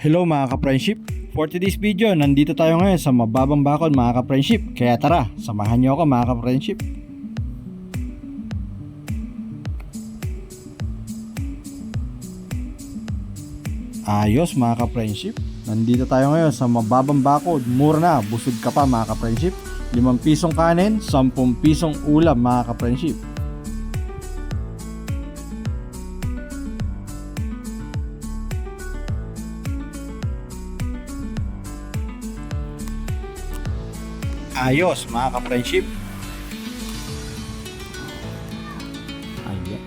Hello mga ka-friendship! For today's video, nandito tayo ngayon sa mababang bakod mga ka-friendship. Kaya tara, samahan niyo ako mga ka-friendship. Ayos mga ka-friendship. Nandito tayo ngayon sa mababang bakod. Mura na, busog ka pa mga ka-friendship. 5 pisong kanin, 10 pisong ulam mga ka-friendship. Ayos mga ka-friendship. Ayan.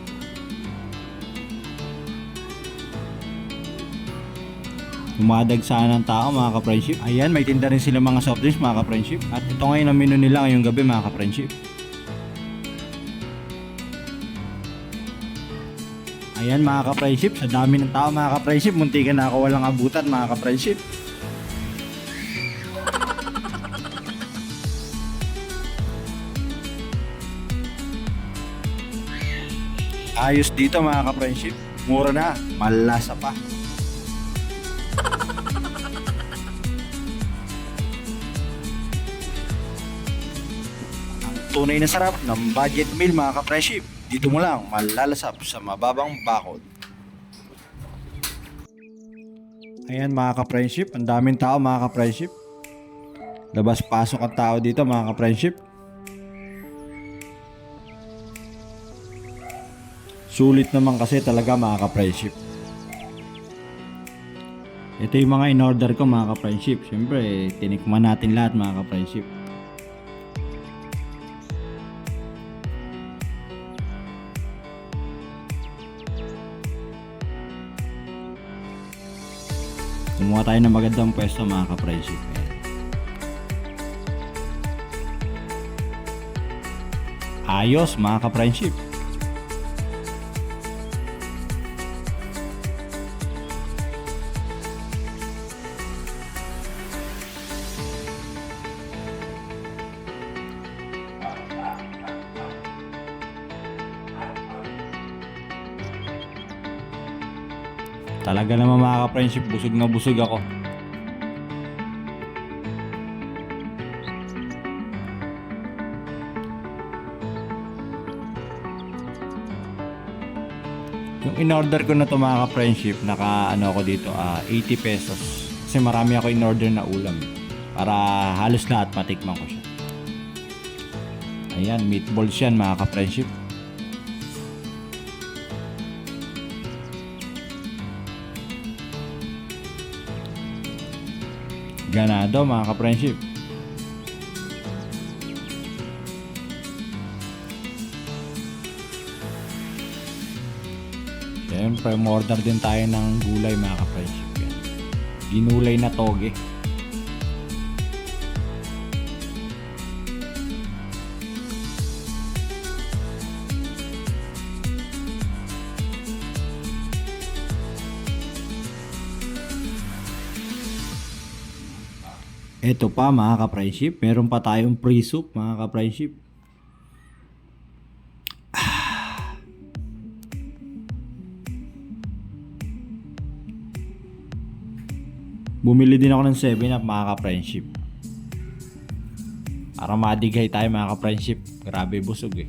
Umadagsahan ng tao mga ka-friendship. Ayan, may tinda rin sila mga soft drinks mga ka-friendship. At ito ngayon ang menu nila ngayong gabi mga ka-friendship. Ayan mga ka-friendship, sa dami ng tao mga ka-friendship, muntikan na ako walang abutan mga ka-friendship. Ayos dito mga ka-friendship. Mura na, malasa pa. Ang tunay na sarap ng budget meal mga ka-friendship. Dito mo lang malalasap sa mababang bakod. Ayan mga ka-friendship, ang daming tao mga ka-friendship. Labas-pasok ang tao dito mga ka-friendship. Sulit naman kasi talaga mga ka-friendship. Ito yung mga in-order ko mga ka-friendship. Siyempre, tinikman natin lahat mga ka-friendship. Kumuha tayo ng magandang pwesto mga ka-friendship. Ayos mga ka-friendship. Talaga naman mga ka-friendship, busog na busog ako. Yung in-order ko na to mga ka-friendship, naka ano ako dito, ah 80 pesos. Kasi marami ako in-order na ulam. Para halos lahat matikman ko siya. Ayan, meatballs yan mga ka-friendship. Ganado mga ka-friendship. Siyempre, order din tayo ng gulay mga ka-friendship. Ginulay na toge. Ito pa mga ka-friendship, meron pa tayong free soup mga ka-friendship. Bumili din ako ng 7 up mga ka-friendship. Para madigay tayo mga ka-friendship. Grabe busog eh.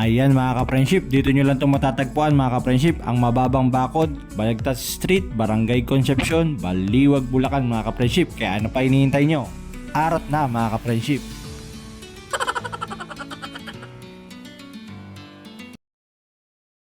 Ayan mga ka-friendship, dito nyo lang itong matatagpuan mga ka-friendship, ang mababang bakod, Balagtas Street, Barangay Concepcion, Baliwag, Bulacan mga ka-friendship. Kaya ano pa hinihintay nyo? Arat na mga ka-friendship.